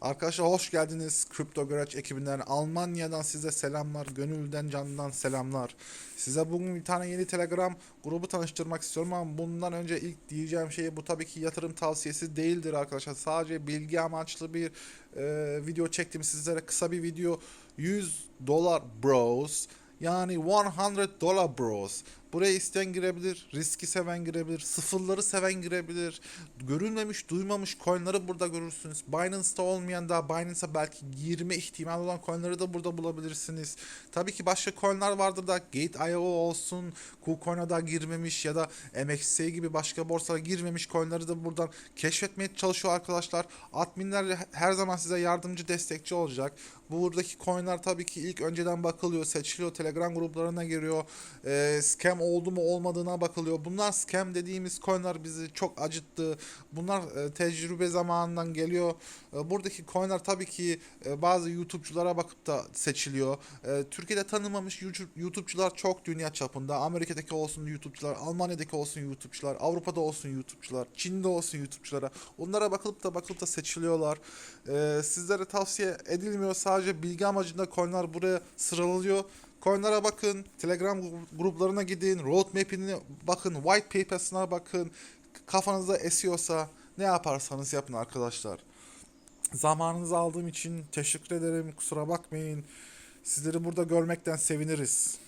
Arkadaşlar hoş geldiniz Crypto Garage ekibinden. Almanya'dan size selamlar. Gönülden candan selamlar. Size bugün bir tane yeni Telegram grubu tanıştırmak istiyorum ama bundan önce ilk diyeceğim şey bu tabii ki yatırım tavsiyesi değildir arkadaşlar. Sadece bilgi amaçlı bir e, video çektim sizlere. Kısa bir video 100 dolar bros. Yani 100 dolar bros. Buraya isteyen girebilir, riski seven girebilir, sıfırları seven girebilir. Görülmemiş, duymamış coinleri burada görürsünüz. Binance'da olmayan da Binance'a belki girme ihtimali olan coinleri de burada bulabilirsiniz. Tabii ki başka coinler vardır da Gate.io olsun, KuCoin'a da girmemiş ya da MXC gibi başka borsalara girmemiş coinleri de buradan keşfetmeye çalışıyor arkadaşlar. Adminler her zaman size yardımcı, destekçi olacak. Buradaki coinler tabii ki ilk önceden bakılıyor, seçiliyor, Telegram gruplarına giriyor. Ee, scam oldu mu olmadığına bakılıyor. Bunlar scam dediğimiz coinler bizi çok acıttı. Bunlar e, tecrübe zamanından geliyor. E, buradaki coinler tabii ki e, bazı YouTube'culara bakıp da seçiliyor. E, Türkiye'de tanınmamış YouTube- YouTube'cular çok dünya çapında. Amerika'daki olsun YouTube'cular, Almanya'daki olsun YouTube'cular, Avrupa'da olsun YouTube'cular, Çin'de olsun YouTube'culara. Onlara bakılıp da bakılıp da seçiliyorlar. E, sizlere tavsiye edilmiyor. Sadece bilgi amacında coinler buraya sıralanıyor. Coinlere bakın, Telegram gru- gruplarına gidin, roadmap'ine bakın, white paper'sına bakın. Kafanızda esiyorsa ne yaparsanız yapın arkadaşlar. Zamanınızı aldığım için teşekkür ederim. Kusura bakmayın. Sizleri burada görmekten seviniriz.